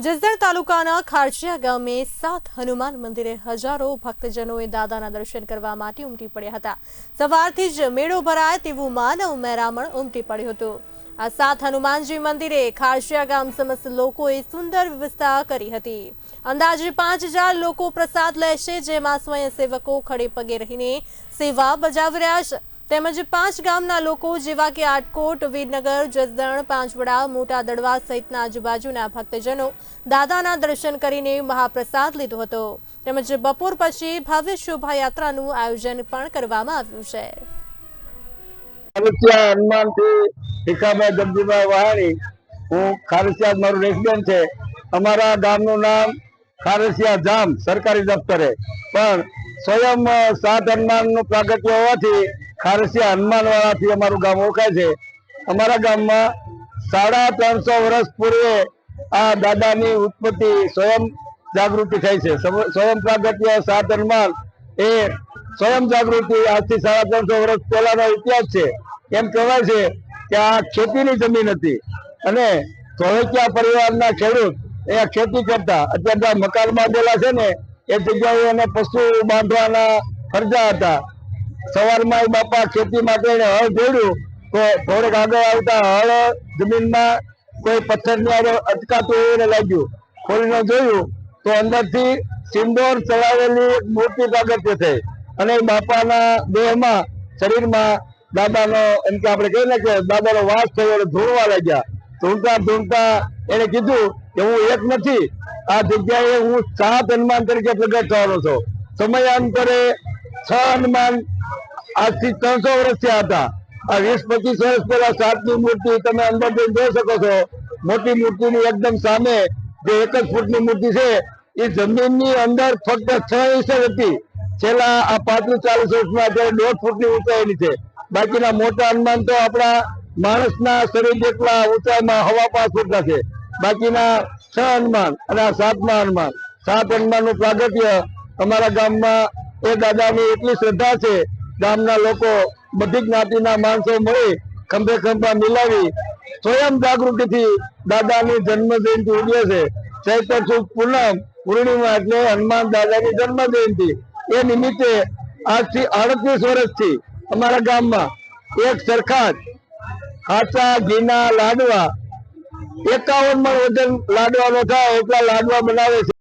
જસદણ તાલુકાના ખારચિયા ગામે સાત હનુમાન મંદિરે હજારો ભક્તજનોએ દાદાના દર્શન કરવા માટે ઉમટી પડ્યા હતા. સવારથી જ મેળો ભરાય તેવું માનવ મેરામણ ઉમટી પડ્યું હતું. આ સાત હનુમાનજી મંદિરે ખારચિયા ગામ સમસ્ત લોકોએ સુંદર વ્યવસ્થા કરી હતી. અંદાજે પાંચ લોકો પ્રસાદ લેશે, જેમાં સ્વયંસેવકો ખડે પગે રહીને સેવા બજાવી રહ્યા છે. તેમજ પાંચ ગામના લોકો, જેવા કે આટકોટ, વીરનગર, જસદણ, પાંચવડા, મોટા દડવા સહિતના આજુબાજુના ભક્તજનો દાદાના દર્શન કરીને મહાપ્રસાદ લીધો હતો. તેમજ બપોર પછી ભવ્ય શોભાયાત્રાનું આયોજન પણ કરવામાં આવ્યું છે. હું ખારસિયા મારું રેસિડેન્ટ છે. નામ ખારસિયા જામ સરકારી દફતરે. પણ સ્વયં સાત હનુમાનનું પ્રાગટ્ય હોવાથી ખારસિયા હનુમાનવાળાથી અમારું ગામ ઓળખાય છે. અમારા ગામમાં સાડા ત્રણસો વર્ષ પૂર્વે આ દાદાની ઉત્પત્તિ સ્વયં જાગૃતિ થઈ છે. સવ- સ્વયં પ્રાગત્ય સાત હનુમાન એ સ્વયં જાગૃતિ આજથી સાડા ત્રણસો વર્ષ પહેલાનો ઇતિહાસ છે. એમ કહેવાય છે કે આ ખેતીની જમીન હતી અને ધોળકિયા પરિવારના ખેડૂત એ ખેતી કરતા. અત્યારે આ મકાન બાંધેલા છે ને, એ જગ્યાએ એને પશુ બાંધવાના ફરજા હતા. સવારમાં એ બાપા ખેતી માટે એને હળ જોડ્યું તો થોડેક આગળ આવતા હળ જમીનમાં કોઈ પથ્થરની આગળ અટકાતું હોય એને લાગ્યું. ખોલીને જોયું તો અંદરથી સિંદોર ચડાવેલી મૂર્તિ પ્રાગટ્ય થઈ અને બાપાના દેહમાં, શરીરમાં દાદાનો એમ કે આપણે કહીએ ને કે દાદાનો વાસ થયો એટલે ધૂળવા લાગ્યા. ધૂળતા ધૂળતા એને કીધું કે હું એક નથી, આ જગ્યાએ હું સાત હનુમાન તરીકે પ્રગટ થવાનો છું. સમયાંતરે છ હનુમાન આજથી ત્રણસો વર્ષ થયા હતા. આ વીસ પચીસ વર્ષ પહેલા સાતની મૂર્તિ તમે અંદર જઈને જોઈ શકો છો. મોટી મૂર્તિની એકદમ સામે જે એક જ ફૂટની મૂર્તિ છે, એ જમીનની અંદર ફક્ત છ ઇંચ હતી. છેલ્લા આ પાંત્રીસ ચાલીસ વર્ષમાં અત્યારે દોઢ ફૂટની ઊંચાઈની છે. બાકીના મોટા હનુમાન તો આપણા માણસના શરીર જેટલા ઊંચાઈમાં હવા પાંચ ફૂટના છે. બાકીના છ હનુમાન અને આ સાતમા હનુમાન. સાત હનુમાનનું પ્રાગટ્ય અમારા ગામમાં એ દાદાની એટલી શ્રદ્ધા છે, ગામના લોકો બધી જ્ઞાતિના માણસો મળી ખંભે ખંભા મિલાવી સ્વયં જાગૃતિથી દાદાની જન્મ જયંતિ ઉજવે છે. ચૈત્ર સુદ પૂનમ પૂર્ણિમા એટલે હનુમાન દાદાની જન્મ જયંતિ એ નિમિત્તે આજથી અડત્રીસ વર્ષથી અમારા ગામમાં એક સરખા ખાચા ઘીના લાડવા એકાવન મણ વજન લાડવાનો થાય એટલા લાડવા બનાવે છે.